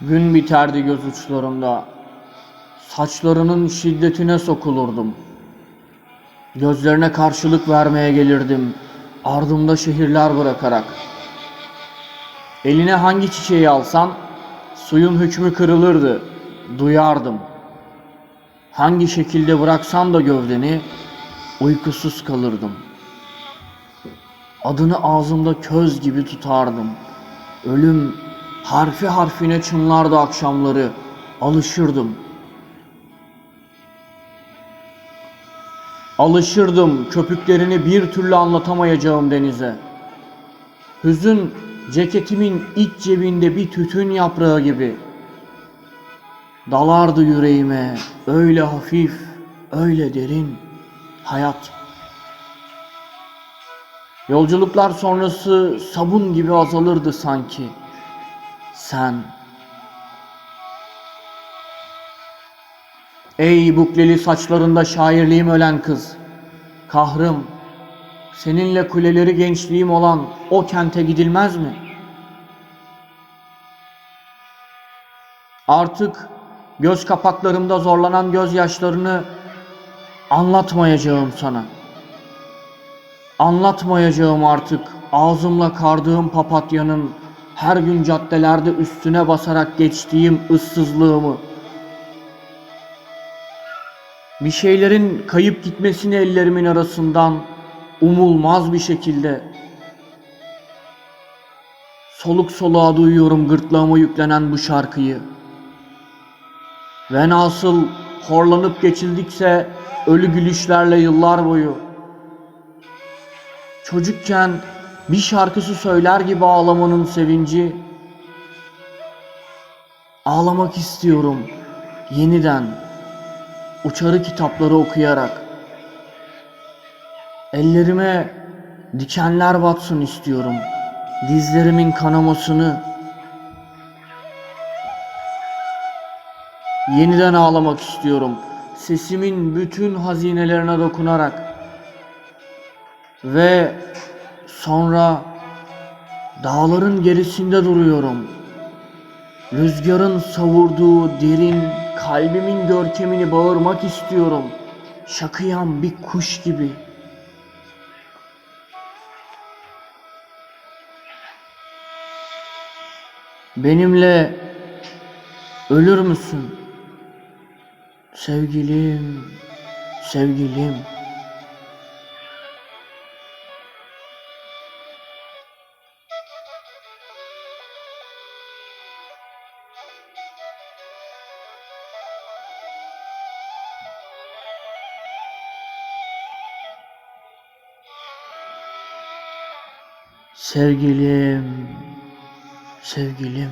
Gün biterdi göz uçlarımda. Saçlarının şiddetine sokulurdum. Gözlerine karşılık vermeye gelirdim. Ardımda şehirler bırakarak. Eline hangi çiçeği alsan suyun hükmü kırılırdı. Duyardım. Hangi şekilde bıraksan da gövdeni uykusuz kalırdım. Adını ağzımda köz gibi tutardım. Ölüm harfi harfine çınlardı akşamları. Alışırdım. Alışırdım köpüklerini bir türlü anlatamayacağım denize. Hüzün ceketimin iç cebinde bir tütün yaprağı gibi. Dalardı yüreğime öyle hafif, öyle derin hayat. Yolculuklar sonrası sabun gibi azalırdı sanki. Sen. Ey bukleli saçlarında şairliğim ölen kız. Kahrım. Seninle kuleleri gençliğim olan o kente gidilmez mi? Artık göz kapaklarımda zorlanan gözyaşlarını anlatmayacağım sana. Anlatmayacağım artık ağzımla kardığım papatyanın her gün caddelerde üstüne basarak geçtiğim ıssızlığımı. Bir şeylerin kayıp gitmesini ellerimin arasından umulmaz bir şekilde soluk soluğa duyuyorum gırtlağıma yüklenen bu şarkıyı. Ve nasıl horlanıp geçildikse ölü gülüşlerle yıllar boyu Çocukken bir şarkısı söyler gibi ağlamanın sevinci. Ağlamak istiyorum yeniden uçarı kitapları okuyarak. Ellerime dikenler batsın istiyorum. Dizlerimin kanamasını. Yeniden ağlamak istiyorum. Sesimin bütün hazinelerine dokunarak. Ve sonra dağların gerisinde duruyorum. Rüzgarın savurduğu derin kalbimin görkemini bağırmak istiyorum. Şakıyan bir kuş gibi. Benimle ölür müsün? Sevgilim, sevgilim. Sevgilim, sevgilim.